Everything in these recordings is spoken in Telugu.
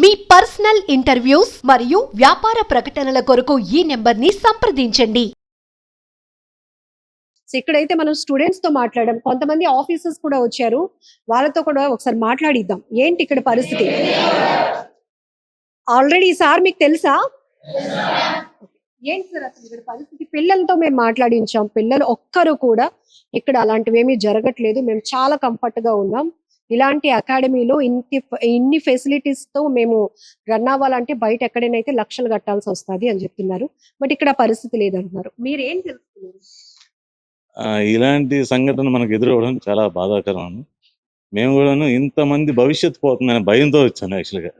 మీ పర్సనల్ ఇంటర్వ్యూస్ మరియు వ్యాపార ప్రకటనల కొరకు ఈ నెంబర్ని సంప్రదించండి. ఇక్కడైతే మనం స్టూడెంట్స్తో మాట్లాడడం. కొంతమంది ఆఫీసర్స్ కూడా వచ్చారు. వాళ్ళతో కూడా ఒకసారి మాట్లాడిద్దాం. ఏంటి ఇక్కడ పరిస్థితి? ఆల్రెడీ సార్ మీకు తెలుసా? ఏంటి సార్ అసలు ఇక్కడ పరిస్థితి? పిల్లలతో మేము మాట్లాడించాం. పిల్లలు ఒక్కరు కూడా ఇక్కడ అలాంటివి ఏమీ జరగట్లేదు. మేము చాలా కంఫర్ట్గా ఉన్నాం. ఇలాంటి అకాడమీలో ఇంటి ఇన్ని ఫెసిలిటీస్తో మేము రన్ అవ్వాలంటే బయట ఎక్కడైనా లక్షలు కట్టాల్సి వస్తుంది అని చెప్తున్నారు. బట్ ఇక్కడ పరిస్థితి లేదంటున్నారు. మీరు ఏం తెలుసుకున్నారు ఆ, ఇలాంటి సంఘటన మనకు ఎదురవడం చాలా బాధాకరం మేము కూడాను ఇంతమంది భవిష్యత్తు పోతుందనే భయంతో వచ్చాను యాక్చువల్గా.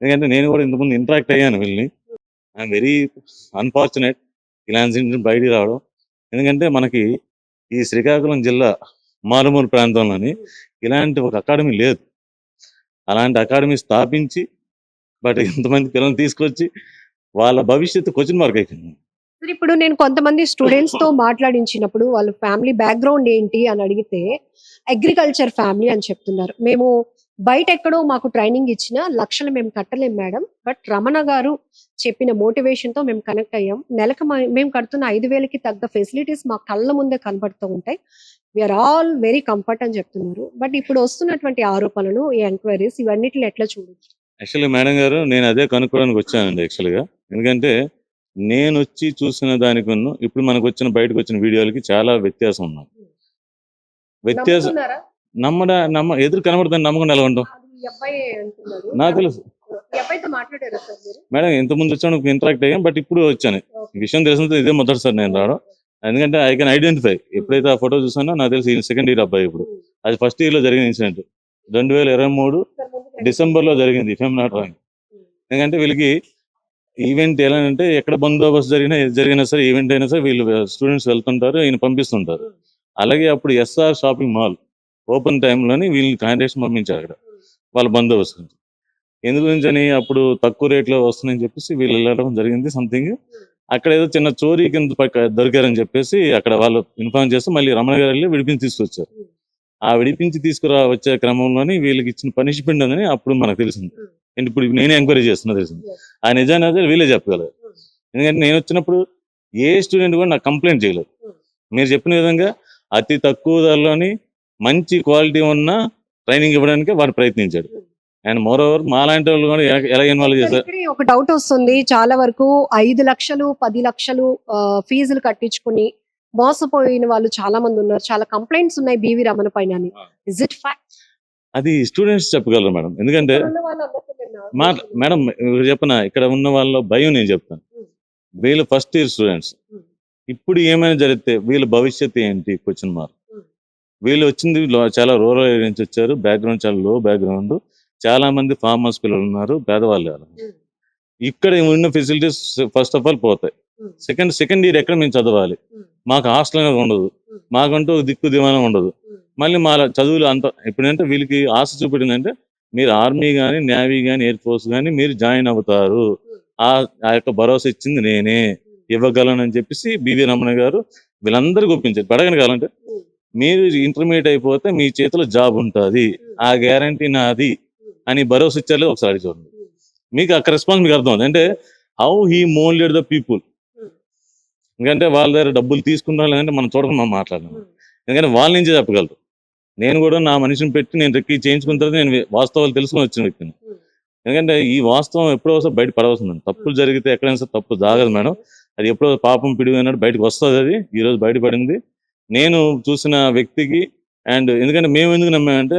ఎందుకంటే నేను కూడా ఇంతకుముందు ఇంటరాక్ట్ అయ్యాను వీళ్ళని. I'm very unfortunate. ఇలాంటి బయటికి రావడం. ఎందుకంటే మనకి ఈ శ్రీకాకుళం జిల్లా మారుమూల ప్రాంతంలోని ఇలాంటి ఒక అకాడమీ లేదు. అలాంటి అకాడమీ స్థాపించి బట్ ఇంతమంది పిల్లల్ని తీసుకొచ్చి వాళ్ళ భవిష్యత్తు క్వశ్చన్ మార్క్ అయిపోయింది. సార్ ఇప్పుడు నేను కొంతమంది స్టూడెంట్స్తో మాట్లాడించినప్పుడు వాళ్ళ ఫ్యామిలీ బ్యాక్గ్రౌండ్ ఏంటి అని అడిగితే అగ్రికల్చర్ ఫ్యామిలీ అని చెప్తున్నారు. మేము బయట ఎక్కడో మాకు ట్రైనింగ్ ఇచ్చిన లక్షలు మేము కట్టలేం మేడం. బట్ రమణ గారు చెప్పిన మోటివేషన్తో మేము కనెక్ట్ అయ్యాం. నెలకు మేము కడుతున్న ఐదు వేలకి తగ్గ ఫెసిలిటీస్ మా కళ్ళ ముందే కనబడుతూ ఉంటాయి. వీఆర్ ఆల్ వెరీ కంఫర్ట్ అని చెప్తున్నారు. బట్ ఇప్పుడు వస్తున్నటువంటి ఆరోపణలు ఈ ఎంక్వైరీస్ ఇవన్నిటిని ఎట్లా చూడొచ్చు? యాక్చువల్లీ మేడం గారు నేను అదే కనుక్కోవడానికి వచ్చానండి యాక్చువల్గా ఎందుకంటే నేను వచ్చి చూసిన దానికి ఇప్పుడు మనకు వచ్చిన బయటకు వచ్చిన వీడియోలకి చాలా వ్యత్యాసం ఉన్నది. వ్యత్యాసం? నమ్మడ నమ్మ ఎదురు కనబడుతుంది నమ్మకం ఎలా ఉంటాం. నాకు తెలుసు. మేడం ఇంతకుముందు వచ్చాను ఇంటరాక్ట్ అయ్యాం బట్ ఇప్పుడు వచ్చాను. ఈ విషయం తెలిసినంత ఇదే మొదటిసారి నేను రావడం. ఎందుకంటే ఐ కెన్ ఐడెంటిఫై ఎప్పుడైతే ఆ ఫోటో చూసానో నాకు తెలిసి సెకండ్ ఇయర్ అబ్బాయి ఇప్పుడు. అది ఫస్ట్ ఇయర్లో జరిగిన ఇన్సిడెంట్ రెండు వేల ఇరవై మూడు డిసెంబర్లో జరిగింది ఇఫ్ నాట్ రాంగ్ ఎందుకంటే వీళ్ళకి ఈవెంట్ ఎలా అంటే ఎక్కడ బందోబస్తు జరిగినా జరిగినా సరే ఈవెంట్ అయినా సరే వీళ్ళు స్టూడెంట్స్ వెళ్తుంటారు ఈయన పంపిస్తుంటారు. అలాగే అప్పుడు ఎస్ఆర్ షాపింగ్ మాల్ ఓపెన్ టైంలోని వీళ్ళని కాంటాక్ట్స్ పంపించారు అక్కడ. వాళ్ళ బందోబస్తు. ఎందు గురించి అని అప్పుడు తక్కువ రేట్లో వస్తున్నాయని చెప్పేసి వీళ్ళు వెళ్ళడం జరిగింది సంథింగ్ అక్కడ ఏదో చిన్న చోరీ కింద పక్క దొరికారని చెప్పేసి అక్కడ వాళ్ళు ఇన్ఫార్మ్ చేస్తే మళ్ళీ రమణ గారు వెళ్ళి విడిపించి తీసుకొచ్చారు. ఆ విడిపించి తీసుకురా వచ్చే క్రమంలోని వీళ్ళకి ఇచ్చిన పనిష్మెంట్ ఉందని అప్పుడు మనకు తెలిసింది. అంటే ఇప్పుడు నేనే ఎంక్వైరీ చేస్తున్నా తెలిసింది. ఆ నిజాన్ని అదే వీళ్ళే చెప్పగలరు. ఎందుకంటే నేను వచ్చినప్పుడు ఏ స్టూడెంట్ కూడా నాకు కంప్లైంట్ చేయలేదు. మీరు చెప్పిన విధంగా అతి తక్కువ ధరలోని మంచి క్వాలిటీ ఉన్న ట్రైనింగ్ ఇవ్వడానికి వాడు ప్రయత్నించాడు. అండ్ మోర్ ఓవర్ మాలాంటి వాళ్ళు కూడా ఎలా- ఇన్వాల్వ్ చేశారు? ఒక డౌట్ వస్తుంది. చాలా వరకు ఐదు లక్షలు పది లక్షలు ఫీజులు కట్టించుకుని మోసపోయిన వాళ్ళు చాలా మంది ఉన్నారు. చాలా కంప్లైంట్స్ ఉన్నాయి బీవీ రమణ పైన ఇస్ ఇట్ ఫ్యాక్ట్ అది స్టూడెంట్స్ చెప్పగలరు మేడం. ఎందుకంటే మా మేడం చెప్పిన ఇక్కడ ఉన్న వాళ్ళ భయం నేను చెప్తాను. వీళ్ళు ఫస్ట్ ఇయర్ స్టూడెంట్స్. ఇప్పుడు ఏమైనా జరిగితే వీళ్ళ భవిష్యత్తు ఏంటి? Question mark. వీళ్ళు వచ్చింది చాలా రూరల్ ఏరియా నుంచి వచ్చారు. బ్యాక్గ్రౌండ్ చాలా లో బ్యాక్గ్రౌండ్ చాలా మంది ఫార్మర్స్ పిల్లలు ఉన్నారు. పేదవాళ్ళు. ఇక్కడ ఉన్న ఫెసిలిటీస్ ఫస్ట్ ఆఫ్ ఆల్ పోతాయి. సెకండ్ సెకండ్ ఇయర్ ఎక్కడ మేము చదవాలి? మాకు హాస్టల్ అనేది ఉండదు. మాకంటూ దిక్కు దివానం ఉండదు. మళ్ళీ మా చదువులు అంత ఎప్పుడంటే వీళ్ళకి ఆశ చూపెట్టిందంటే మీరు ఆర్మీ కానీ నేవీ కానీ ఎయిర్ ఫోర్స్ కానీ మీరు జాయిన్ అవుతారు. ఆ ఆ యొక్క భరోసా ఇచ్చింది నేనే. ఇవ్వగలను అని చెప్పేసి బివి రమణ గారు వీళ్ళందరికీ ఒప్పించారు. పడగని కావాలంటే. మీరు ఇంటర్మీడియట్ అయిపోతే మీ చేతిలో జాబ్ ఉంటుంది. ఆ గ్యారంటీ నాది అని భరోసా ఇచ్చారు ఒకసారి చూడండి. మీకు అక్కడ రెస్పాన్స్ మీకు అర్థం అవుతుంది అంటే how he moulded the people ఎందుకంటే వాళ్ళ దగ్గర డబ్బులు తీసుకున్నా లేదంటే మనం చూడకుండా మనం ఎందుకంటే వాళ్ళ నుంచే చెప్పగలరు. నేను కూడా నా మనిషిని పెట్టి నేను రెక్కి చేయించుకున్న తర్వాత నేను వాస్తవాలు తెలుసుకొని వచ్చిన వ్యక్తిని. ఎందుకంటే ఈ వాస్తవం ఎప్పుడో ఒకసారి బయట పడవస్తుంది తప్పులు జరిగితే ఎక్కడైనా సరే తప్పు జాగదు మేడం. అది ఎప్పుడో పాపం పిడిపోయినట్టు బయటకు వస్తుంది అది. ఈ రోజు బయటపడింది. నేను చూసిన వ్యక్తికి అండ్ ఎందుకంటే మేము ఎందుకు నమ్మామంటే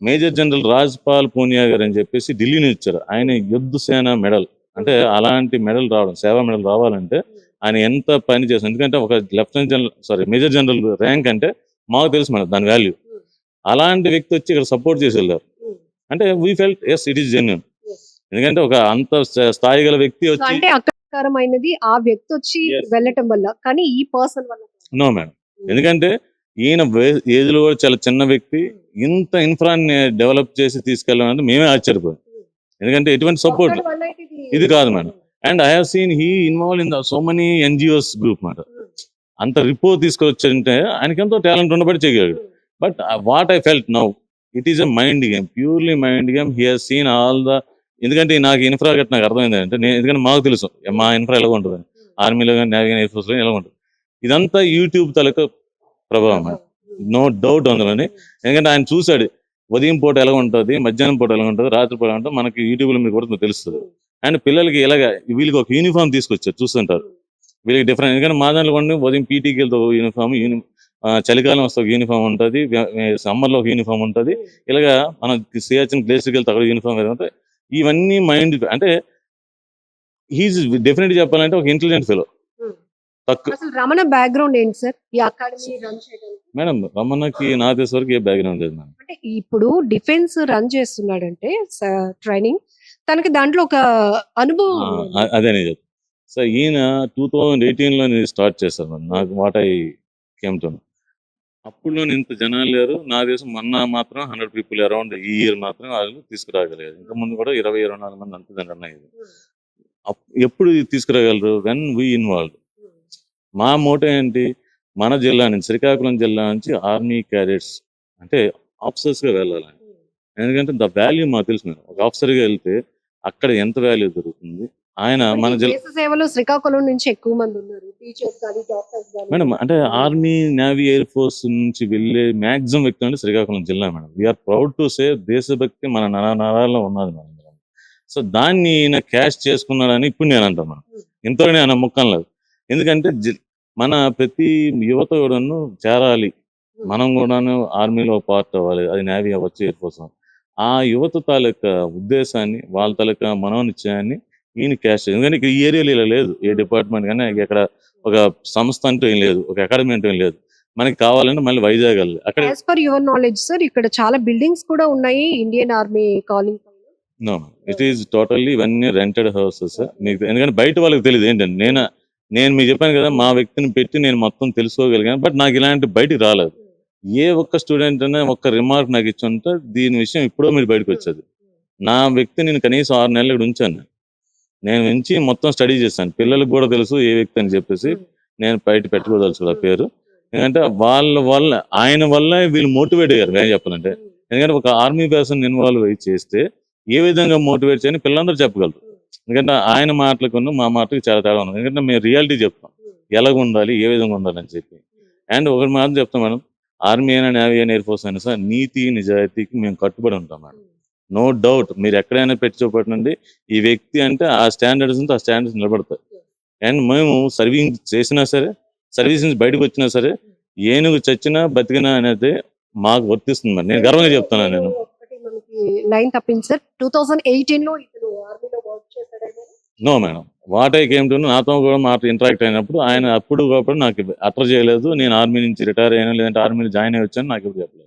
మేజర్ జనరల్ రాజ్ పాల్ పూనియా గారు అని చెప్పేసి ఢిల్లీ నుంచి ఇచ్చారు ఆయన యుద్ధ సేన మెడల్. అంటే అలాంటి మెడల్ రావడం సేవా మెడల్ రావాలంటే ఆయన ఎంత పని చేస్తారు. ఎందుకంటే ఒక lieutenant general sorry major general rank అంటే మాకు తెలుసు మేడం దాని వాల్యూ. అలాంటి వ్యక్తి వచ్చి ఇక్కడ సపోర్ట్ చేసి వెళ్ళారు. అంటే we felt as it is genuine ఎందుకంటే ఒక అంత స్థా- స్థాయి గల వ్యక్తి వచ్చి అంటే అక్కడమైనది ఆ వ్యక్తి వచ్చి. వెళ్ళటం వల్ల కానీ ఈ పర్సన్ వల్ల నో మేడం ఎందుకంటే ఈయన ఏజ్లో కూడా చాలా చిన్న వ్యక్తి ఇంత ఇన్ఫ్రాన్ని డెవలప్ చేసి తీసుకెళ్ళాలంటే మేమే ఆశ్చర్యపోయాం. ఎందుకంటే ఎటువంటి సపోర్ట్ ఇది కాదు madam. And I have seen he involve in the so many NGOs group మాట. అంత రిపోర్ట్ తీసుకొచ్చారంటే ఆయనకి ఎంతో టాలెంట్ ఉండబట్టి చేయగలడు but what I felt now it is a mind game purely mind game he has seen all the ఎందుకంటే నాకు ఇన్ఫ్రా గట్టి నాకు అర్థమైంది అంటే నేను ఎందుకంటే మాకు తెలుసు మా ఇన్ఫ్రా ఎలా ఉంటుంది ఆర్మీలో కానీ నేవీ కానీ ఎయిర్ ఫోర్స్లో ఎలా ఉంటుంది ఇదంతా యూట్యూబ్ తలకు ప్రభావం. నో డౌట్ అందులోని. ఎందుకంటే ఆయన చూశాడు ఉదయం పూట ఎలా ఉంటుంది మధ్యాహ్నం పూట ఎలా ఉంటుంది రాత్రి పూట ఉంటుంది మనకి యూట్యూబ్లో మీకు కూడా తెలుస్తుంది. అండ్ పిల్లలకి ఇలాగ వీళ్ళకి ఒక యూనిఫామ్ తీసుకొచ్చారు చూస్తుంటారు. వీళ్ళకి డిఫరెంట్ ఎందుకంటే మా దాంట్లో కొన్ని ఉదయం పీటీకి వెళ్తే ఒక యూనిఫామ్ యూని చలికాలం వస్తే ఒక యూనిఫామ్ ఉంటుంది సమ్మర్లో ఒక యూనిఫామ్ ఉంటుంది. ఇలాగా మనం సియాచిన్ గ్లేస్కి వెళ్తే అక్కడ యూనిఫామ్ వేరే ఉంటుంది. ఇవన్నీ మైండ్ అంటే హీజ్ డెఫినెట్ చెప్పాలంటే ఒక ఇంటెలిజెంట్ ఫెలో అసలు రమణ బ్యాక్గ్రౌండ్ ఏంటి సార్? ఈ అకాడమీ రన్ చేయడానికి మేడం రమణకి నా తెలిసి వరకు ఏ బ్యాక్గ్రౌండ్ లేదు మేడం. అంటే ఇప్పుడు డిఫెన్స్ రన్ చేస్తున్నాడంటే ట్రైనింగ్ తనకి దాంట్లో ఒక అనుభవం ఉంది. అదే నేను చెప్తాను సో ఈయన టూ థౌజండ్ ఎయిటీన్లో నేను స్టార్ట్ చేశాను మేడం. నాకు వాట్ ఐ కేమ్తో అప్పుడు ఇంత జనాలు లేరు. నా దేశం మొన్న మాత్రం హండ్రెడ్ పీపుల్ అరౌండ్ ఈ ఇయర్ మాత్రం వాళ్ళు తీసుకురాగలిగారు. ఇంకా ముందు కూడా ఇరవై ఇరవై నాలుగు మంది అంతే అయ్యేది అప్- ఎప్పుడు ఇది తీసుకురాగలరు? వెన్ వీ ఇన్వాల్వ్ మా మోటో ఏంటి? మన జిల్లా నుంచి శ్రీకాకుళం జిల్లా నుంచి ఆర్మీ క్యాడెట్స్ అంటే ఆఫీసర్స్గా వెళ్ళాలి. ఎందుకంటే ద వాల్యూ మాకు తెలుసు మేడం. ఒక ఆఫీసర్గా వెళ్తే అక్కడ ఎంత వాల్యూ దొరుకుతుంది? ఆయన మన సేవలో శ్రీకాకుళం నుంచి ఎక్కువ మంది ఉన్నారు. టీచర్స్ కానీ డాక్టర్స్ కానీ. మేడం అంటే ఆర్మీ నేవీ ఎయిర్ ఫోర్స్ నుంచి వెళ్ళే మాక్సిమం వ్యక్తి అంటే శ్రీకాకుళం జిల్లా madam. We are proud to say దేశభక్తి మన నర నరాల్లో ఉన్నది మేడం. సో దాన్ని ఈయన క్యాష్ చేసుకున్నాడని ఇప్పుడు నేను అంటాను మేడం. ఇంతలో నేను ముక్కం లేదు. ఎందుకంటే మన ప్రతి యువత కూడాను చేరాలి. మనం కూడాను ఆర్మీలో పార్ట్ అవ్వాలి. అది నేవీ అవ్వచ్చు ఎయిర్ ఫోర్స్. ఆ యువత తాలూకా ఉద్దేశాన్ని వాళ్ళ తాలూకా మనోనిశ్చయాన్ని ఈయన క్యాష్ ఎందుకంటే ఇక్కడ ఈ ఏరియాలో ఇలా లేదు. ఏ డిపార్ట్మెంట్ కానీ ఇక్కడ ఒక సంస్థ అంటూ ఏం లేదు. ఒక అకాడమీ అంటూ ఏం లేదు. మనకి కావాలంటే మళ్ళీ వైజాగ్ అక్కడ as per your knowledge sir ఇక్కడ చాలా బిల్డింగ్స్ కూడా ఉన్నాయి Indian army calling no it is totally ఇవన్నీ రెంటెడ్ హౌసెస్ మీకు ఎందుకంటే బయట వాళ్ళకి తెలియదు ఏంటంటే నేను నేను మీకు చెప్పాను కదా మా వ్యక్తిని పెట్టి నేను మొత్తం తెలుసుకోగలిగాను బట్ నాకు ఇలాంటి బయటికి రాలేదు. ఏ ఒక్క స్టూడెంట్ అయినా ఒక్క రిమార్క్ నాకు ఇచ్చి ఉంటే దీని విషయం ఇప్పుడో మీరు బయటకు వచ్చేది. నా వ్యక్తి నేను కనీసం ఆరు నెలలు ఇక్కడ ఉంచాను. నేను ఉంచి మొత్తం స్టడీ చేశాను. పిల్లలకు కూడా తెలుసు ఏ వ్యక్తి అని చెప్పేసి నేను బయట పెట్టుకోదలుచు ఆ పేరు. ఎందుకంటే వాళ్ళ వల్ల ఆయన వల్ల వీళ్ళు మోటివేట్ అయ్యారు నేను చెప్పాలంటే. ఎందుకంటే ఒక ఆర్మీ పర్సన్ ఇన్వాల్వ్ అయ్యి చేస్తే ఏ విధంగా మోటివేట్ చేయని పిల్లలందరూ చెప్పగలరు. ఎందుకంటే ఆయన మాటలకును మా మాటలకు చాలా తేడా ఉంది ఎందుకంటే మేము రియాలిటీ చెప్తాం. ఎలాగ ఉండాలి ఏ విధంగా ఉండాలి అని చెప్పి. అండ్ ఒకటి మాత్రం చెప్తాం మేడం ఆర్మీ అయినా నేవీ అయినా ఎయిర్ ఫోర్స్ అయినా సార్ నీతి నిజాయితీకి మేము కట్టుబడి ఉంటాం మేడం. నో డౌట్ మీరు ఎక్కడైనా పెట్టి చూపట్టండి ఈ వ్యక్తి అంటే ఆ స్టాండర్డ్స్ ఉంటే ఆ స్టాండర్డ్స్ నిలబడతాయి. అండ్ మేము సర్వీసింగ్ చేసినా సరే సర్వీస్ నుంచి బయటకు వచ్చినా సరే ఏనుగు చచ్చినా బతికినా అనేది మాకు వర్తిస్తుంది మరి నేను గర్వంగా చెప్తాను నేను. లైన్ తప్పింది సార్. టూ థౌసండ్ ఎయిటీన్లో ఇతను ఆర్మీలో work no madam what I came to నాతో కూడా మాట ఇంటరాక్ట్ అయినప్పుడు ఆయన అప్పుడు కూడా నాకు అటర్ చేయలేదు. నేను ఆర్మీ నుంచి రిటైర్ అయినా లేదంటే ఆర్మీలో జాయిన్ అయ్యి వచ్చాను. నాకు ఇప్పుడు చెప్పలేదు.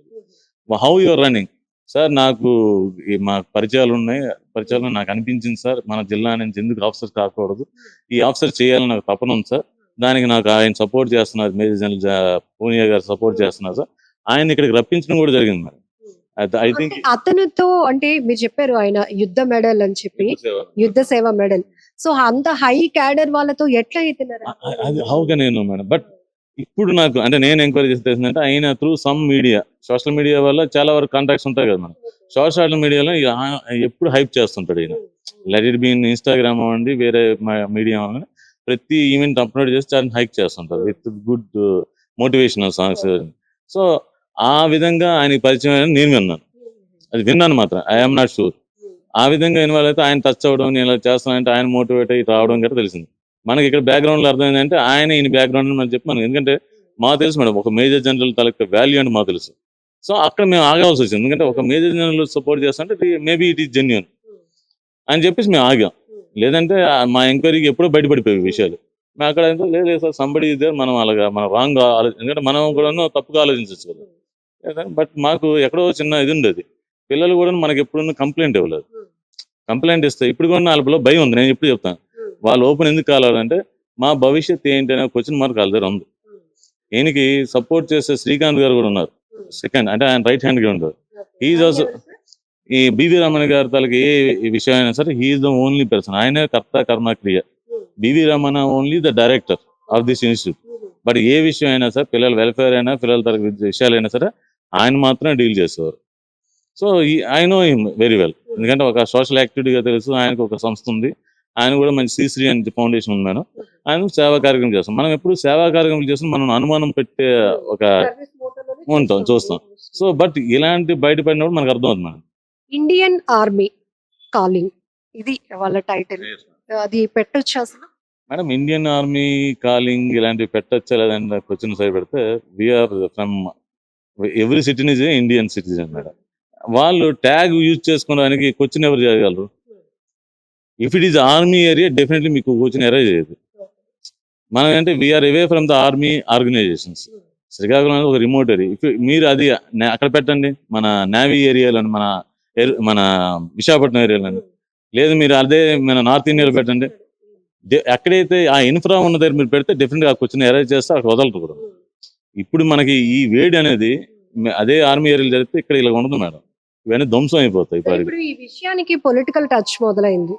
హౌ యువర్ రన్నింగ్ సార్ నాకు ఈ మా పరిచయాలు ఉన్నాయి. పరిచయాలు నాకు అనిపించింది సార్. మన జిల్లా నుంచి ఎందుకు ఆఫీసర్ కాకూడదు? ఈ ఆఫీసర్ చేయాలని నాకు తపన ఉంది సార్. దానికి నాకు ఆయన సపోర్ట్ చేస్తున్నారు. మేజర్ జనరల్ పూనియా గారు సపోర్ట్ చేస్తున్నారు సార్. ఆయన ఇక్కడికి రప్పించడం కూడా జరిగింది మరి ఐ థింక్ అంటే అతనితో అంటే మీరు చెప్పారు ఆయన యుద్ధ మెడల్ అని చెప్పి యుద్ధ సేవ. మెడల్. సో అంత హై క్యాడర్ వాళ్ళతో ఎట్లా అవుతున్నారు అది హౌ కెన్ నేను మేడం బట్ ఇప్పుడు నాకు అంటే నేను ఎంక్వైరీ చేస్తే తెలిసిందంటే ఆయన through some media social media వల్ల చాలా వరకు కాంటాక్ట్స్ ఉంటాయి కదా మనం సోషల్ మీడియాలో ఎప్పుడు హైప్ చేస్తుంటాడు ఈయన. లెట్ ఇట్ బీన్ ఇన్స్టాగ్రామ్ అవ్వండి వేరే మీడియా అవ్వండి. ప్రతి ఈవెంట్ అప్లోడ్ చేసి చాలా హైక్ చేస్తుంటారు with good motivational songs so ఆ విధంగా ఆయనకి పరిచయం అయిన నేను విన్నాను. అది విన్నాను మాత్రం. ఐఎమ్ నాట్ షూర్ ఆ విధంగా ఇన్వాల్వ్ అయితే ఆయన టచ్ అవ్వడం నేను ఇలా చేస్తానంటే ఆయన మోటివేట్ అయ్యి రావడం గట్రా తెలిసింది. మనకి ఇక్కడ బ్యాక్గ్రౌండ్లో అర్థమైందంటే ఆయన ఈయన బ్యాక్గ్రౌండ్ అని మనం చెప్పి మనకి ఎందుకంటే మాకు తెలుసు మేడం ఒక మేజర్ జనరల్ తలక వాల్యూ అంటే మాకు తెలుసు. సో అక్కడ మేము ఆగాల్సి వచ్చింది. ఎందుకంటే ఒక మేజర్ జనరల్ సపోర్ట్ చేస్తుంటే మేబీ ఇట్ ఈస్ జెన్యున్ అని చెప్పేసి మేము ఆగాం. లేదంటే మా ఎంక్వైరీకి ఎప్పుడో బయటపడిపోయాయి విషయాలు. మేము అక్కడ లేదు సార్ సంబడి ఇద్దరు మనం అలాగా మనం రాంగ్ ఎందుకంటే మనం కూడా తప్పుగా ఆలోచించవచ్చు కదా. బట్ మాకు ఎక్కడో చిన్న ఇది ఉండేది పిల్లలు కూడా మనకి ఎప్పుడు కంప్లైంట్ ఇవ్వలేదు. కంప్లైంట్ ఇస్తే ఇప్పుడు కూడా వాళ్ళలో భయం ఉంది. నేను ఎప్పుడు చెప్తాను వాళ్ళు ఓపెన్ ఎందుకు కావాలంటే మా భవిష్యత్ ఏంటి అనే క్వశ్చన్ మార్క్ వాళ్ళ దగ్గర ఉంది. ఈయనకి సపోర్ట్ చేసే శ్రీకాంత్ గారు కూడా ఉన్నారు. సెకండ్ అంటే ఆయన రైట్ హ్యాండ్గా ఉంటారు He's also- ఈ బివి రమణ గారి తాలూకు ఏ విషయం అయినా సరే హీఈస్ ద ఓన్లీ పర్సన్ ఆయనే కర్త కర్మ క్రియ. BV Ramana only the director of this institute but ఏ విషయం అయినా సరే పిల్లల వెల్ఫేర్ అయినా పిల్లల తరగతి విషయాలైనా సరే ఆయన మాత్రమే డీల్ చేసేవారు. So I know him very well ఎందుకంటే ఒక సోషల్ యాక్టివిటీగా తెలుసు ఆయనకు ఒక సంస్థ ఉంది. ఆయన కూడా మంచి శ్రీశ్రీ అని ఫౌండేషన్ ఉంది మేడం. ఆయన సేవా కార్యక్రమం చేస్తాం. మనం ఎప్పుడు సేవా కార్యక్రమం చేస్తాం మనం అనుమానం పెట్టే ఒక ఉంటాం, చూస్తాం. సో బట్ ఇలాంటి బయటపడినప్పుడు మనకు అర్థమవుతుంది మేడం. ఇండియన్ ఆర్మీ కాలింగ్ ఇది వాళ్ళ టైటిల్ అది పెట్టొచ్చు అసలు? మేడం ఇండియన్ ఆర్మీ కాలింగ్ ఇలాంటివి పెట్టచ్చా లేదంటే క్వశ్చన్ సైడ్ పెడితే we are from every citizen is Indian citizen madam వాళ్ళు ట్యాగ్ యూజ్ చేసుకోవడానికి క్వశ్చన్ ఎవరు చేయగలరు? If it is army area definitely మీకు క్వశ్చన్ ఎరే చేయదు. మనం అంటే we are away from the army organizations Srikakulam అనేది ఒక రిమోట్ ఏరియా ఇఫ్ మీరు అది అక్కడ పెట్టండి. మన నేవీ ఏరియాలో మన మన విశాఖపట్నం ఏరియాలో లేదు మీరు అదే మన నార్త్ ఇండియాలో పెట్టండి. ఎక్కడైతే ఆ ఇన్ఫ్రా ఉన్న దగ్గర మీరు పెడితే డెఫినెట్గా ఆ క్వశ్చన్ అరేంజ్ చేస్తే అక్కడ వదలరు కూడా. ఇప్పుడు మనకి ఈ వేడి అనేది అదే ఆర్మీ ఏరియాలో జరిగితే ఇక్కడ ఇలా ఉండదు మేడం. ఇవన్నీ ధ్వంసం అయిపోతాయి ఇప్పుడు ఈ విషయానికి పొలిటికల్ టచ్ మొదలైంది.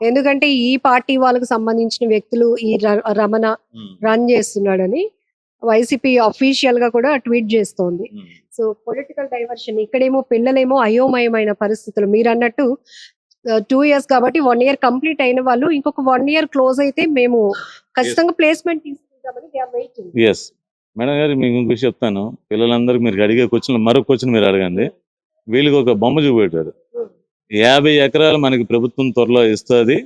ఎందుకంటే ఈ పార్టీ వాళ్ళకి సంబంధించిన వ్యక్తులు ఈ రమణ రన్ చేస్తున్నాడని వైసీపీ అఫీషియల్గా కూడా ట్వీట్ చేస్తోంది. సో పొలిటికల్ డైవర్షన్ ఇక్కడేమో పిల్లలేమో అయోమయమైన పరిస్థితులు. మీరు అన్నట్టు టూ ఇయర్స్ కాబట్టి వన్ ఇయర్ కంప్లీట్ అయిన వాళ్ళు ఇంకొక వన్ ఇయర్ క్లోజ్ అయితే మేము ఖచ్చితంగా ప్లేస్మెంట్ తీసుకుంటామని. మేడం గారు మీకు ఇంకో చెప్తాను. పిల్లలందరికీ మీరు అడిగే క్వశ్చన్ మరో క్వశ్చన్ మీరు అడగండి. వీళ్ళకి ఒక బొమ్మ చూపెట్టారు. యాభై ఎకరాలు మనకి ప్రభుత్వం త్వరలో ఇస్తుంది.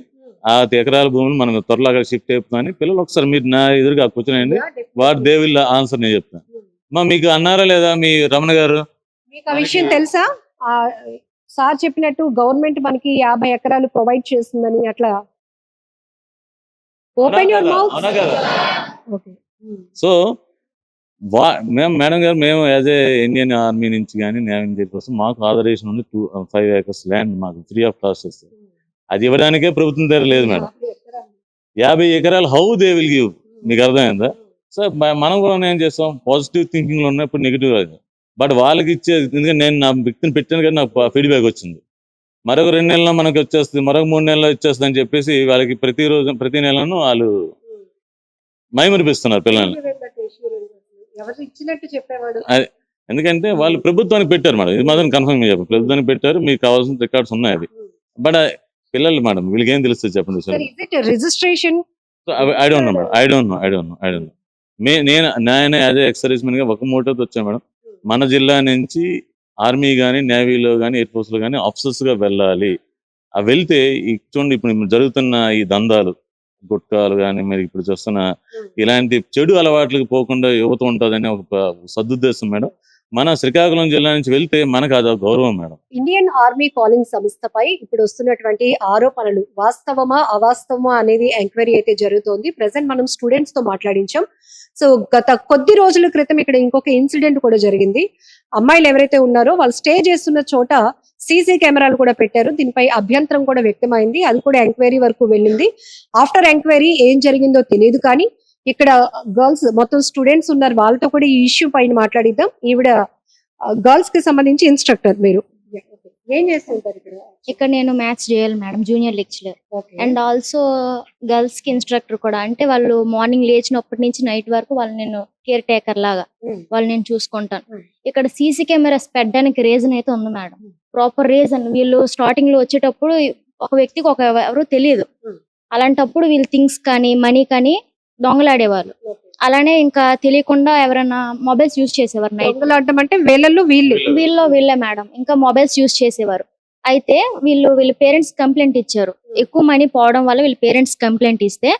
ఆ ఎకరాల భూమిని మనం త్వరలో అక్కడ షిఫ్ట్ అయిపోతుందని పిల్లలు ఒకసారి మీరు నా ఎదురుగా క్వశ్చన్ అయ్యండి Yeah, definitely. What they will answer నేను చెప్తాను. మా మీకు అన్నారా లేదా మీ రమణ గారు? మీకు ఆ విషయం తెలుసా? ఆ సార్ చెప్పినట్టు గవర్నమెంట్ మనకి యాభై ఎకరాలు ప్రొవైడ్ చేస్తుందని అట్లా open your mouth? Okay. So వా మేము మేడం గారు మేము యాజ్ ఏ ఇండియన్ ఆర్మీ నుంచి కానీ నేవీ నుంచి కోసం మాకు ఆదరేషన్ ఉంది టూ ఫైవ్ ఏకర్స్ ల్యాండ్ మాకు ఫ్రీ ఆఫ్ కాస్ట్ ఇస్తారు అది ఇవ్వడానికే ప్రభుత్వం దగ్గర లేదు మేడం. యాభై ఎకరాలు. హౌ దే విల్ గివ్ మీకు అర్థమైందా? సో మనం కూడా ఏం చేస్తాం? పాజిటివ్ థింకింగ్లో ఉన్నప్పుడు నెగిటివ్ అది బట్ వాళ్ళకి ఇచ్చే ఎందుకంటే నేను నా వ్యక్తిని పెట్టాను కానీ నాకు ఫీడ్బ్యాక్ వచ్చింది. మరొక రెండు నెలల్లో మనకి వచ్చేస్తుంది మరొక మూడు నెలల్లో వచ్చేస్తుంది అని చెప్పేసి వాళ్ళకి ప్రతి రోజు ప్రతి నెలను వాళ్ళు మైమరిపిస్తున్నారు పిల్లల్ని. ఎవరు ఇచ్చినట్టు చెప్పేవాడు? ఎందుకంటే వాళ్ళు ప్రభుత్వానికి పెట్టారు మేడం. ఇది మాత్రం కన్ఫర్మ్ చెప్పండి ప్రభుత్వానికి పెట్టారు. మీకు కావాల్సిన రికార్డ్స్ ఉన్నాయి అది బట్ పిల్లలు మేడం వీళ్ళకి ఏం తెలుస్తుంది చెప్పండి registration I don't know madam. I don't know I don't know I don't know మే నేను నేను యాజ్ ఎక్స్ సర్వీస్మెన్గా ఒక మూటతో వచ్చాను మేడం. మన జిల్లా నుంచి ఆర్మీ కానీ నేవీలో కానీ ఎయిర్ ఫోర్స్లో కానీ ఆఫీసర్స్గా వెళ్ళాలి. ఆ వెళ్తే చూడండి ఇప్పుడు జరుగుతున్న ఈ దందాలు గుట్కాలు కానీ మరి ఇప్పుడు చూస్తున్న ఇలాంటి చెడు అలవాట్లకు పోకుండా యువత ఉంటుందని ఒక సదుద్దేశం మేడం. మన శ్రీకాకుళం జిల్లా నుంచి వెళ్తే మనకు అది గౌరవం మేడం. ఇండియన్ ఆర్మీ కాలింగ్ సంస్థపై ఇప్పుడు వస్తున్నటువంటి ఆరోపణలు వాస్తవమా అవాస్తవమా అనేది ఎంక్వైరీ అయితే జరుగుతోంది. ప్రెసెంట్ మనం స్టూడెంట్స్తో మాట్లాడించాం. సో గత కొద్ది రోజుల క్రితం ఇక్కడ ఇంకొక ఇన్సిడెంట్ కూడా జరిగింది. అమ్మాయిలు ఎవరైతే ఉన్నారో వాళ్ళు స్టే చేస్తున్న చోట సీసీ కెమెరాలు కూడా పెట్టారు. దీనిపై అభ్యంతరం కూడా వ్యక్తమైంది. అది కూడా ఎంక్వైరీ వరకు వెళ్ళింది. ఆఫ్టర్ ఎంక్వైరీ ఏం జరిగిందో తెలియదు కానీ ఇక్కడ గర్ల్స్ మొత్తం స్టూడెంట్స్ ఉన్నారు. వాళ్ళతో కూడా ఈ ఇష్యూ పైన మాట్లాడిద్దాం. ఈవిడ గర్ల్స్కి సంబంధించి ఇన్స్ట్రక్టర్ మీరు. ఏం చేస్తుంటారు ఇక్కడ? ఇక్కడ నేను మ్యాథ్స్ చేయాలి madam junior lecturer. And and also గర్ల్స్కి ఇన్స్ట్రక్టర్ కూడా. అంటే వాళ్ళు మార్నింగ్ లేచినప్పటి నుంచి నైట్ వరకు వాళ్ళు నేను కేర్ టేకర్ లాగా. వాళ్ళు నేను చూసుకుంటాను. ఇక్కడ సీసీ కెమెరాస్ పెట్టడానికి రీజన్ అయితే ఉంది మేడం. ప్రాపర్ రీజన్ వీళ్ళు స్టార్టింగ్లో వచ్చేటప్పుడు ఒక వ్యక్తికి ఒక ఎవరు తెలియదు. అలాంటప్పుడు వీళ్ళు థింగ్స్ కానీ మనీ కానీ దొంగలాడేవాళ్ళు. అలానే ఇంకా తెలియకుండా ఎవరైనా మొబైల్స్ యూజ్ చేసేవారు నైట్. అంటే వేలల్లో వీళ్ళు. వీళ్ళు వీళ్ళే మేడం. ఇంకా మొబైల్స్ యూజ్ చేసేవారు. అయితే వీళ్ళు వీళ్ళ పేరెంట్స్ కంప్లైంట్ ఇచ్చారు. ఎక్కువ మనీ పోవడం వల్ల వీళ్ళ పేరెంట్స్ కంప్లైంట్ ఇస్తే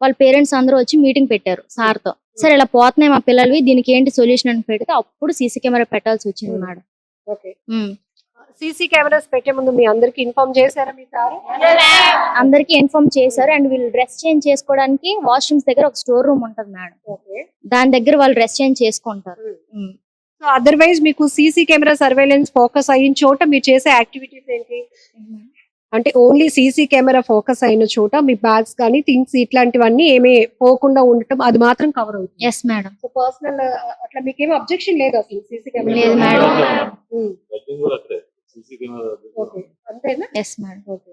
వాళ్ళ పేరెంట్స్ అందరూ వచ్చి మీటింగ్ పెట్టారు సార్తో సరే ఇలా పోతున్నాయి మా పిల్లలవి దీనికి ఏంటి సొల్యూషన్ అని పెడితే అప్పుడు సీసీ కెమెరా పెట్టాల్సి వచ్చింది మేడం. సీసీ కెమెరాస్ పెట్టే ముందు మీ అందరికి ఇన్ఫార్మ్ చేశారా మీ సార్ అందరికీ ఇన్ఫార్మ్ చేశారు అండ్ వీళ్ళు డ్రెస్ చేంజ్ చేసుకోవడానికి వాష్రూమ్స్ దగ్గర ఒక స్టోర్ రూమ్ ఉంటది మేడం. దాని దగ్గర వాళ్ళు డ్రెస్ చేంజ్ చేసుకుంటారు. సో అదర్వైజ్ మీకు సీసీ కెమెరా సర్వేలెన్స్ ఫోకస్ అయిన చోట మీరు చేసే యాక్టివిటీస్ ఏంటి? అంటే ఓన్లీ సీసీ కెమెరా ఫోకస్ అయిన చోట మీ బ్యాగ్స్ కానీ థింగ్స్ ఇట్లాంటివన్నీ ఏమీ పోకుండా ఉండటం అది మాత్రం కవర్ అవుతుంది. Yes madam. సో పర్సనల్ అట్లా మీకేం అబ్జెక్షన్ లేదు అసలు సీసీ కెమెరా లేదు మేడం. అంతేనా? Yes madam okay.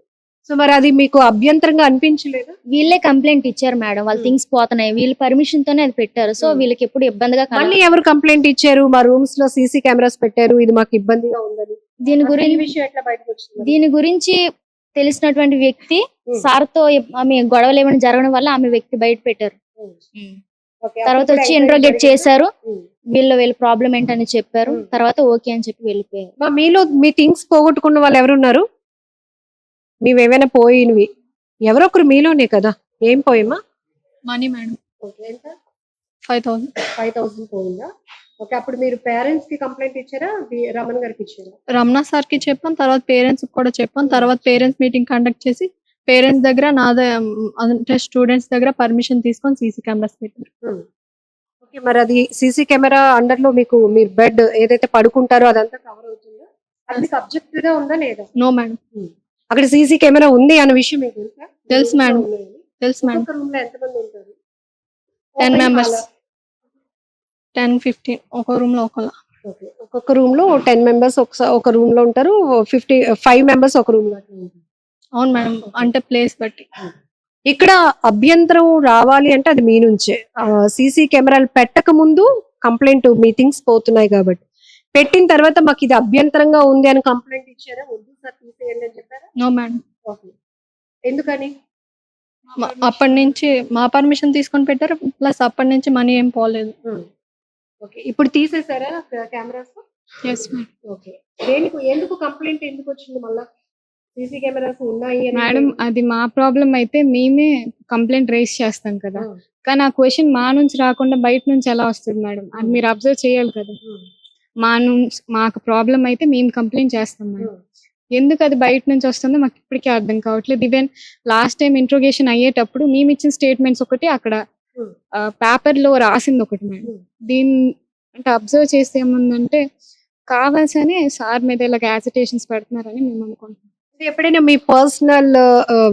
సో మరి అది మీకు అభ్యంతరంగా అనిపించలేదు? వీళ్ళే కంప్లైంట్ ఇచ్చారు మేడం. వాళ్ళ Hmm. థింగ్స్ పోతున్నాయి. వీళ్ళ పర్మిషన్ తోనే అది పెట్టారు. So Hmm. వీళ్ళకి ఎప్పుడు ఇబ్బందిగా మళ్ళీ ఎవరు కంప్లైంట్ ఇచ్చారు? మా రూమ్స్లో సీసీ కెమెరాస్ పెట్టారు. ఇది మాకు ఇబ్బందిగా ఉందని. దీని ఈ గురించి విషయం ఎట్లా బయటకు వచ్చింది? దీని గురించి తెలిసినటువంటి వ్యక్తి Hmm. సార్తో ఆమె గొడవలు ఏమైనా జరగడం వల్ల ఆమె వ్యక్తి బయట పెట్టారు. Hmm. తర్వాత వచ్చి ఇంట్రోగేట్ చేశారు. వీళ్ళ వీళ్ళ ప్రాబ్లం ఏంటని చెప్పారు. తర్వాత ఓకే అని చెప్పి వెళ్ళిపోయారు. మా మీలో మీ థింగ్స్ పోగొట్టుకున్న వాళ్ళు ఎవరున్నారు? మీవేమైనా పోయినవి? ఎవరో ఒకరు మీలోనే కదా? ఏం పోయమా money madam. Five thousand five thousand పోయిందా? ఓకే అప్పుడు మీరు పేరెంట్స్కి కంప్లైంట్ ఇచ్చారా? రమణ గారికి ఇచ్చారా? రమణ సార్కి చెప్పాం తర్వాత పేరెంట్స్ కూడా చెప్పాం. తర్వాత పేరెంట్స్ మీటింగ్ కండక్ట్ చేసి పేరెంట్స్ దగ్గర నాదే అంటే స్టూడెంట్స్ దగ్గర పర్మిషన్ తీసుకొని సీసీ కెమెరాస్ పెట్టారు ఓకే మరి అది సీసీ కెమెరా అండర్లో మీకు మీరు బెడ్ ఏదైతే పడుకుంటారో అదంతా కవర్ అవుతుందా? అది మీకు అబ్జెక్టివ్గా ఉందా లేదా? నో మేడం అక్కడ సీసీ కెమెరా ఉంది అన్న విషయం మీకు తెలుసా? తెలుసు మేడం. తెలుసు మేడం రూమ్లో ఎంతమంది ఉంటారు? Ten members? టెన్ ఫిఫ్టీన్ ఒక రూమ్లో ఒకలా. ఒక్కొక్క రూమ్లో టెన్ మెంబర్స్ ఒక రూమ్లో ఉంటారు ఫిఫ్టీ ఫైవ్ మెంబర్స్ ఒక రూమ్లో ఉంటారు. అవును మేడం. అంటే ప్లేస్ బట్టి. ఇక్కడ అభ్యంతరం రావాలి అంటే అది మీ నుంచే. సీసీ కెమెరాలు పెట్టక ముందు కంప్లైంట్ మీటింగ్స్ పోతున్నాయి కాబట్టి. పెట్టిన తర్వాత మాకు ఇది అభ్యంతరంగా ఉంది అని కంప్లైంట్ ఇచ్చారా? వద్దు సార్ తీసేయండి అని చెప్పారా? No madam okay. ఎందుకని? అప్పటి నుంచి మా పర్మిషన్ తీసుకొని పెట్టారు. ప్లస్ అప్పటి నుంచి మనీ ఏం పోలేదు. ఓకే. ఇప్పుడు తీసేసారా కెమెరాస్? Yes madam okay. దేనికి ఎందుకు కంప్లైంట్ ఎందుకు వచ్చింది మళ్ళా? సీసీ కెమెరాస్ ఉన్నాయి మేడం అది మా ప్రాబ్లం అయితే మేమే కంప్లైంట్ రేస్ చేస్తాం కదా. కానీ ఆ క్వశ్చన్ మా నుంచి రాకుండా బయట నుంచి ఎలా వస్తుంది మేడం? అది మీరు అబ్జర్వ్ చేయాలి కదా. మా నుంచి మాకు ప్రాబ్లం అయితే మేము కంప్లైంట్ చేస్తాం మేడం. ఎందుకు అది బయట నుంచి వస్తుందో మాకు ఇప్పటికీ అర్థం కావట్లేదు. ఈవెన్ లాస్ట్ టైం ఇంట్రోగేషన్ అయ్యేటప్పుడు మేము ఇచ్చిన స్టేట్మెంట్స్ ఒకటి అక్కడ. పేపర్లో రాసింది ఒకటి మేడం. దీన్ని అంటే అబ్జర్వ్ చేస్తే ఏముందంటే కావాల్సనే సార్ మీద ఇలా యాజిటేషన్స్ పెడుతున్నారని మేము అనుకుంటున్నాం. ఎప్పుడైనా మీ పర్సనల్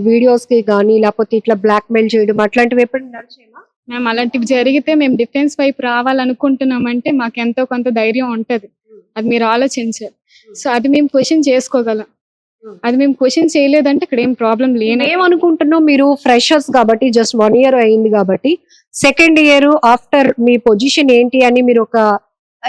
వీడియోస్కి కానీ లేకపోతే ఇట్లా బ్లాక్ మెయిల్ చేయడం అట్లాంటివి ఎప్పుడైనా మేము అలాంటివి జరిగితే మేము డిఫెన్స్ వైపు రావాలనుకుంటున్నామంటే మాకు ఎంతో కొంత ధైర్యం ఉంటది. అది మీరు ఆలోచించారు. సో అది మేము క్వశ్చన్ చేసుకోగలం. అది మేము క్వశ్చన్ చేయలేదంటే ఇక్కడ ఏం ప్రాబ్లం లేనే ఏమనుకుంటున్నాం మీరు ఫ్రెషర్స్ కాబట్టి జస్ట్ వన్ ఇయర్ అయింది కాబట్టి సెకండ్ ఇయర్ ఆఫ్టర్ మీ పొజిషన్ ఏంటి అని మీరు ఒక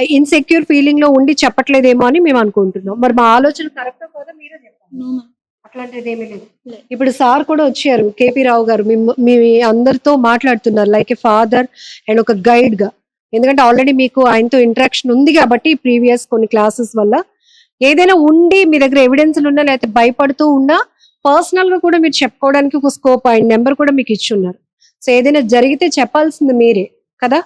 ఇన్సెక్యూర్ ఫీలింగ్లో ఉండి చెప్పట్లేదేమో అని మేము అనుకుంటున్నాం. మరి మా ఆలోచన కరెక్ట్ కదా మీరే చెప్పండి. అట్లాంటిది ఏమీ లేదు. ఇప్పుడు సార్ కూడా వచ్చారు కేపీ రావు గారు. మీ అందరితో మాట్లాడుతున్నారు లైక్ ఏ ఫాదర్ అండ్ ఒక గైడ్గా. ఎందుకంటే ఆల్రెడీ మీకు ఆయనతో ఇంటరాక్షన్ ఉంది కాబట్టి ప్రీవియస్ కొన్ని క్లాసెస్ వల్ల. ఏదైనా ఉండి మీ దగ్గర ఎవిడెన్స్ ఉన్నా లేకపోతే భయపడుతూ ఉన్నా పర్సనల్గా కూడా మీరు చెప్పుకోవడానికి ఒక స్కోప్ ఆయన నెంబర్ కూడా మీకు ఇచ్చి ఉన్నారు. సో ఏదైనా జరిగితే చెప్పాల్సింది మీరే కదా?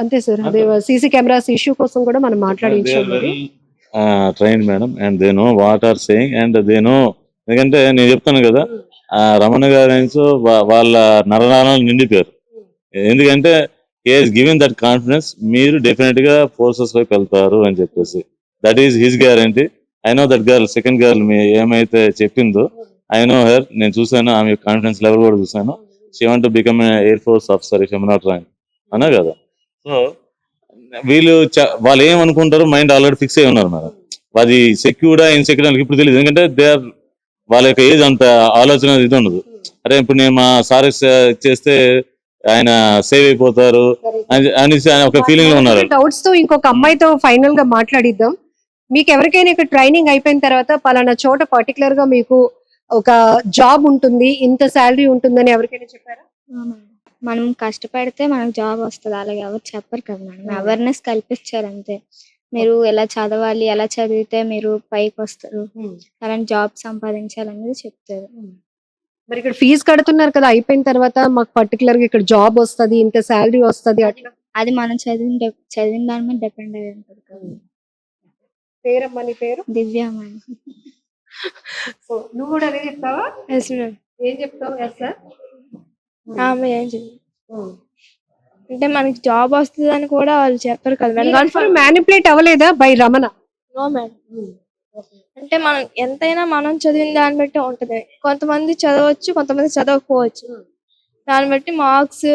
అంతే సార్ అదే సీసీ కెమెరాస్ ఇష్యూ కోసం కూడా మనం మాట్లాడించాం మరి. Train madam and they know what are saying and they know ఎందుకంటే నేను చెప్తాను కదా ఆ రమణ గారు వాళ్ళ నరనారాలు నిండిపోయారు. ఎందుకంటే హేస్ గివెన్ దట్ కాన్ఫిడెన్స్ మీరు డెఫినెట్గా ఫోర్సెస్ వైపు వెళ్తారు అని చెప్పేసి. That is his guarantee I know that girl second girl మీ ఏమైతే చెప్పిందో ఐ నో హెర్ నేను చూసాను ఆమె కాన్ఫిడెన్స్ లెవెల్ కూడా చూసాను she want to become air force officer if am not wrong అన్నా కదా? సో వీళ్ళు వాళ్ళు ఏమనుకుంటారు మైండ్ ఆల్రెడీ ఫిక్స్ అయి ఉన్నారు మేడం. అది సెక్యూర్డా ఇన్సెక్యూర్ అని ఇప్పుడు తెలియదు ఎందుకంటే దే ఆర్ వాళ్ళ యొక్క ఏజ్ అంత ఆలోచన ఇది ఉండదు. అరే ఇప్పుడు నేను మా సార్ చేస్తే ఆయన సేవ్ అయిపోతారు అని- అనేసి ఆయన ఒక ఫీలింగ్లో ఉన్నారు. డౌట్స్తో ఇంకొక అమ్మాయితో ఫైనల్గా మాట్లాడిద్దాం. మీకు ఎవరికైనా ఇక్కడ ట్రైనింగ్ అయిపోయిన తర్వాత పలానా చోట పర్టికులర్గా మీకు ఒక జాబ్ ఉంటుంది ఇంత శాలరీ ఉంటుందని ఎవరికైనా చెప్పారా? మనం కష్టపడితే మనకు జాబ్ వస్తుంది. అలాగే ఎవరు చెప్పరు కదా మేడం అవేర్నెస్ కల్పించారు అంతే. మీరు ఎలా చదవాలి ఎలా చదివితే మీరు పైకి వస్తారు అలాంటి జాబ్ సంపాదించాలనేది చెప్తారు. మరి ఇక్కడ ఫీజు కడుతున్నారు కదా అయిపోయిన తర్వాత మాకు పర్టికులర్గా ఇక్కడ జాబ్ వస్తది ఇంత శాలరీ వస్తది అట్లా. అది మనం చదివిన చదివిన దాని మీద డిపెండ్ అయి ఉంటుంది కదా. పేరమ్మా నీ పేరు? దివ్య మేడం సో నువ్వు కూడా అదే చెప్తావా? ఎస్ మేడం ఏం చెప్తావు? ఎస్ సార్ ఆమె ఏం చెయ్యదు. అంటే మనకి జాబ్ వస్తుంది అని కూడా వాళ్ళు చెప్పరు కదా. మేడం మ్యానిపులేట్ అవ్వలేదా బై రమణ? నో మేడం అంటే మనం ఎంతైనా మనం చదివిన దాన్ని బట్టి ఉంటది. కొంతమంది చదవచ్చు కొంతమంది చదవకపోవచ్చు. దాన్ని బట్టి మార్క్స్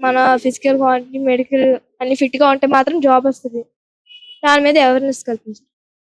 మన ఫిజికల్ క్వాలిటీ మెడికల్ అన్ని ఫిట్గా ఉంటే మాత్రం జాబ్ వస్తుంది. దాని మీద అవేర్నెస్ కల్పించాలి